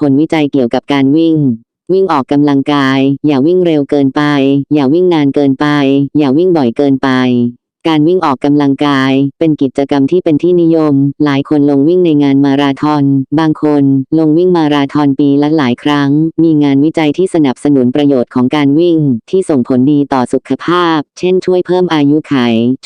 ผลวิจัยเกี่ยวกับการวิ่ง วิ่งออกกำลังกาย อย่าวิ่งเร็วเกินไป อย่าวิ่งนานเกินไป อย่าวิ่งบ่อยเกินไป การวิ่งออกกำลังกาย เป็นกิจกรรมที่เป็นที่นิยม หลายคนลงวิ่งในงานมาราธอน บางคนลงวิ่งมาราธอนปีละหลายครั้ง มีงานวิจัยที่สนับสนุนประโยชน์ของการวิ่ง ที่ส่งผลดีต่อสุขภาพ เช่นช่วยเพิ่มอายุไข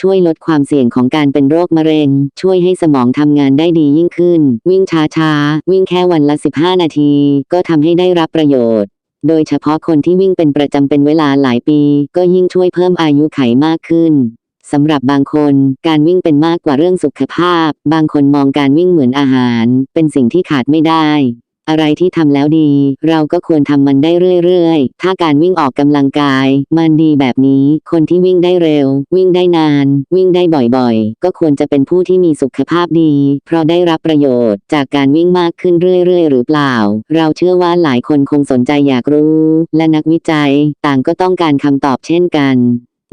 ช่วยลดความเสี่ยงของการเป็นโรคมะเร็ง ช่วยให้สมองทำงานได้ดียิ่งขึ้น วิ่งช้าๆ วิ่งแค่วันละ 15 นาที ก็ทำให้ได้รับประโยชน์โดยเฉพาะคนที่วิ่งเป็นประจำเป็นเวลาหลายปี ก็ยิ่งช่วยเพิ่มอายุไขมากขึ้น สำหรับบางคนการวิ่งเป็นมากกว่าเรื่องสุขภาพ บางคนมองการวิ่งเหมือนอาหาร เป็นสิ่งที่ขาดไม่ได้ อะไรที่ทำแล้วดี เราก็ควรทำมันได้เรื่อยๆ ถ้าการวิ่งออกกำลังกาย มันดีแบบนี้ คนที่วิ่งได้เร็ว วิ่งได้นาน วิ่งได้บ่อยๆ ก็ควรจะเป็นผู้ที่มีสุขภาพดี เพราะได้รับประโยชน์ จากการวิ่งมากขึ้นเรื่อยๆ หรือเปล่า เราเชื่อว่าหลายคนคงสนใจอยากรู้ และนักวิจัย ต่างก็ต้องการคำตอบเช่นกัน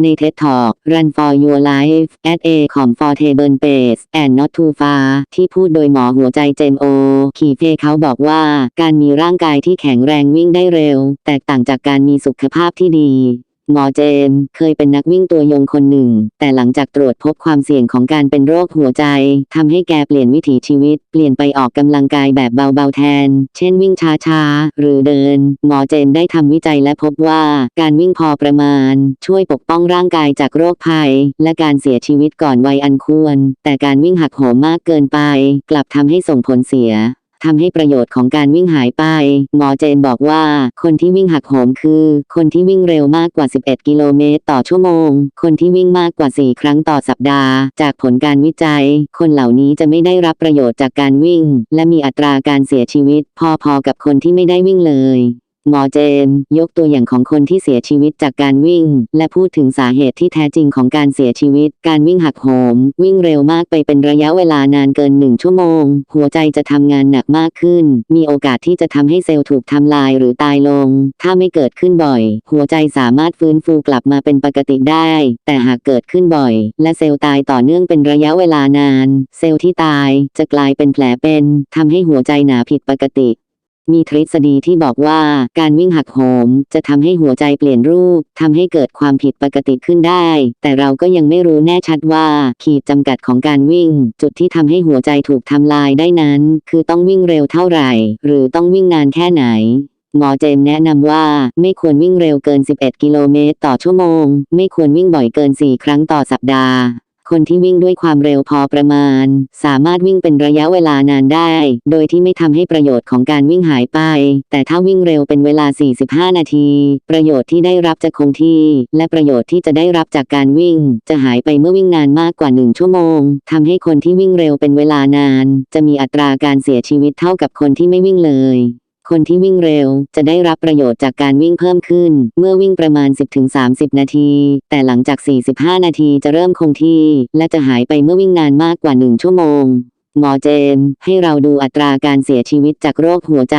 ใน TED Talk Run for Your Life at a comfortable pace and not too far ที่พูดโดยหมอหัวใจเจมโอคีเฟเขาบอกว่าการมีร่างกายที่แข็งแรงวิ่งได้เร็ว แตกต่างจากการมีสุขภาพที่ดี หมอเจมเคยเป็นนักวิ่งตัวยงคนหนึ่ง แต่หลังจากตรวจพบความเสี่ยงของการเป็นโรคหัวใจทำให้แกเปลี่ยนวิถีชีวิต เปลี่ยนไปออกกำลังกายแบบเบาๆแทน เช่นวิ่งช้าๆ หรือเดิน หมอเจมได้ทำวิจัยและพบว่าการวิ่งพอประมาณ ช่วยปกป้องร่างกายจากโรคภัย และการเสียชีวิตก่อนวัยอันควร แต่การวิ่งหักโหมมากเกินไป กลับทำให้ส่งผลเสีย ทำให้ประโยชน์ของการวิ่งหายไป หมอเจนบอกว่า คนที่วิ่งหักโหมคือ คนที่วิ่งเร็วมากกว่า 11 กิโลเมตรต่อชั่วโมง คนที่วิ่งมากกว่า 4 ครั้งต่อสัปดาห์ จากผลการวิจัย คนเหล่านี้จะไม่ได้รับประโยชน์จากการวิ่ง และมีอัตราการเสียชีวิต พอๆกับคนที่ไม่ได้วิ่งเลย หมอเจมส์ยกตัวอย่างของคนที่เสียชีวิตจากการวิ่ง และพูดถึงสาเหตุที่แท้จริงของการเสียชีวิต การวิ่งหักโหม วิ่งเร็วมากไปเป็นระยะเวลานานเกินหนึ่งชั่วโมง หัวใจจะทำงานหนักมากขึ้น มีโอกาสที่จะทำให้เซลล์ถูกทำลายหรือตายลง ถ้าไม่เกิดขึ้นบ่อย หัวใจสามารถฟื้นฟูกลับมาเป็นปกติได้ แต่หากเกิดขึ้นบ่อย และเซลล์ตายต่อเนื่องเป็นระยะเวลานาน เซลล์ที่ตายจะกลายเป็นแผลเป็นทำให้หัวใจหนาผิดปกติ มีทฤษฎีที่บอกว่าการวิ่งหักโหม จะทำให้หัวใจเปลี่ยนรูปทำให้เกิดความผิดปกติขึ้นได้ แต่เราก็ยังไม่รู้แน่ชัดว่า ขีดจำกัดของการวิ่ง จุดที่ทำให้หัวใจถูกทำลายได้นั้น คือต้องวิ่งเร็วเท่าไหร่ หรือต้องวิ่งนานแค่ไหนหมอเจมส์แนะนำว่าไม่ควรวิ่งเร็วเกิน 11 กิโลเมตรต่อชั่วโมง ไม่ควรวิ่งบ่อยเกิน 4 ครั้งต่อสัปดาห์ คนที่วิ่งด้วยความเร็วพอประมาณ สามารถวิ่งเป็นระยะเวลานานได้ โดยที่ไม่ทำให้ประโยชน์ของการวิ่งหายไป แต่ถ้าวิ่งเร็วเป็นเวลา 45 นาที ประโยชน์ที่ได้รับจะคงที่ และประโยชน์ที่จะได้รับจากการวิ่ง จะหายไปเมื่อวิ่งนานมากกว่า 1 ชั่วโมงทำให้คนที่วิ่งเร็วเป็นเวลานาน จะมีอัตราการเสียชีวิตเท่ากับคนที่ไม่วิ่งเลย คนที่วิ่งเร็วจะได้รับประโยชน์จากการวิ่งเพิ่มขึ้น เมื่อวิ่งประมาณ 10-30 นาที แต่หลังจาก 45 นาทีจะเริ่มคงที่ และจะหายไปเมื่อวิ่งนานมากกว่า 1 ชั่วโมง หมอเจมส์ให้เราดูอัตราการเสียชีวิตจากโรคหัวใจ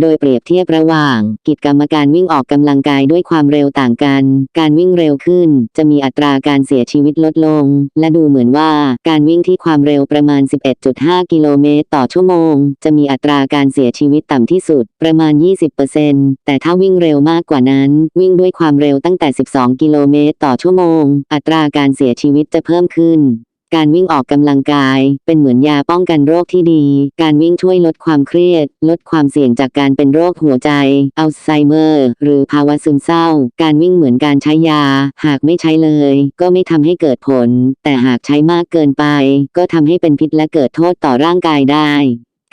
โดยเปรียบเทียบระหว่าง กิจกรรมการวิ่งออกกำลังกายด้วยความเร็วต่างกัน การวิ่งเร็วขึ้น จะมีอัตราการเสียชีวิตลดลง และดูเหมือนว่าการวิ่งที่ความเร็วประมาณ 11.5 กิโลเมตรต่อชั่วโมง จะมีอัตราการเสียชีวิตต่ำที่สุด ประมาณ 20%แต่ถ้าวิ่งเร็วมากกว่านั้น วิ่งด้วยความเร็วตั้งแต่ 12 กิโลเมตรต่อชั่วโมง อัตราการเสียชีวิตจะเพิ่มขึ้น การวิ่งออกกำลังกาย เป็นเหมือนยาป้องกันโรคที่ดี การวิ่งช่วยลดความเครียด ลดความเสี่ยงจากการเป็นโรคหัวใจ อัลไซเมอร์ หรือภาวะซึมเศร้า การวิ่งเหมือนการใช้ยา หากไม่ใช้เลย ก็ไม่ทำให้เกิดผล แต่หากใช้มากเกินไป ก็ทำให้เป็นพิษและเกิดโทษต่อร่างกายได้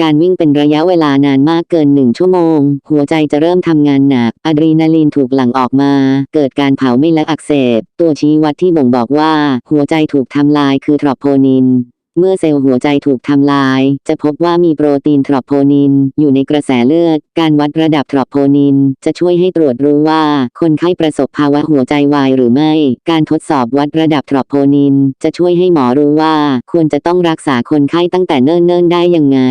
การวิ่งเป็นระยะเวลานานมากเกินหนึ่งชั่วโมง หัวใจจะเริ่มทำงานหนักอะดรีนาลีนถูกหลั่งออกมา เกิดการเผาไม้และอักเสบ ตัวชี้วัดที่บ่งบอกว่า หัวใจถูกทำลายคือทรอโพนินเมื่อเซลล์หัวใจถูกทำลาย จะพบว่ามีโปรตีนทรอโพนิน อยู่ในกระแสเลือด การวัดระดับทรอโพนิน จะช่วยให้ตรวจรู้ว่า คนไข้ประสบภาวะหัวใจวายหรือไม่ การทดสอบวัดระดับทรอโพนิน จะช่วยให้หมอรู้ว่า ควรจะต้องรักษาคนไข้ตั้งแต่เนิ่นๆได้ยังไง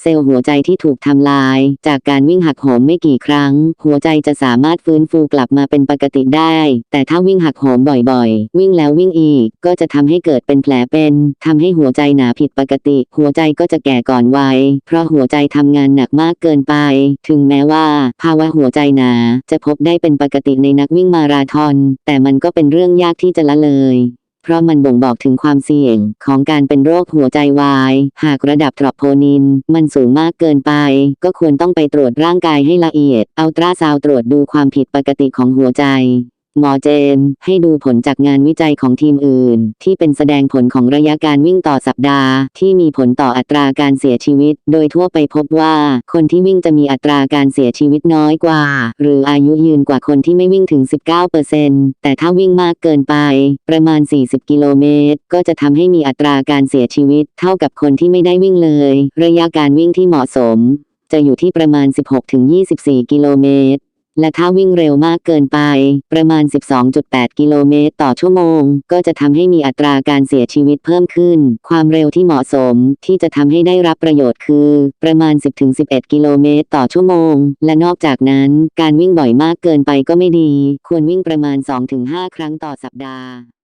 เซลล์หัวใจที่ถูกทำลาย จากการวิ่งหักโหมไม่กี่ครั้ง หัวใจจะสามารถฟื้นฟูกลับมาเป็นปกติได้ แต่ถ้าวิ่งหักโหมบ่อยๆ วิ่งแล้ววิ่งอีก ก็จะทำให้เกิดเป็นแผลเป็นทำให้หัวใจหนาผิดปกติ หัวใจก็จะแก่ก่อนวัย เพราะหัวใจทำงานหนักมากเกินไป ถึงแม้ว่า ภาวะหัวใจหนาจะพบได้เป็นปกติในนักวิ่งมาราธอน แต่มันก็เป็นเรื่องยากที่จะละเลย ราะมันบ่งบอกถึงความเสี่ยงของการเป็นโรคหัวใจวาย หากระดับทรอโพนิน มันสูงมากเกินไป ก็ควรต้องไปตรวจร่างกายให้ละเอียด อัลตราซาวด์ตรวจดูความผิดปกติของหัวใจ หมอเจมส์ให้ดูผลจากงานวิจัยของทีมอื่น ที่เป็นแสดงผลของระยะการวิ่งต่อสัปดาห์ ที่มีผลต่ออัตราการเสียชีวิต โดยทั่วไปพบว่า คนที่วิ่งจะมีอัตราการเสียชีวิตน้อยกว่า หรืออายุยืนกว่าคนที่ไม่วิ่งถึง 19%แต่ถ้าวิ่งมากเกินไป ประมาณ 40 กิโลเมตร ก็จะทำให้มีอัตราการเสียชีวิต เท่ากับคนที่ไม่ได้วิ่งเลย ระยะการวิ่งที่เหมาะสม จะอยู่ที่ประมาณ 16-24 กิโลเมตร และถ้าวิ่งเร็วมากเกินไป ประมาณ 12.8 กิโลเมตรต่อชั่วโมง ก็จะทำให้มีอัตราการเสียชีวิตเพิ่มขึ้น ความเร็วที่เหมาะสมที่จะทำให้ได้รับประโยชน์คือ ประมาณ 10-11 กิโลเมตรต่อชั่วโมง และนอกจากนั้นการวิ่งบ่อยมากเกินไปก็ไม่ดี ควรวิ่งประมาณ 2-5 ครั้งต่อสัปดาห์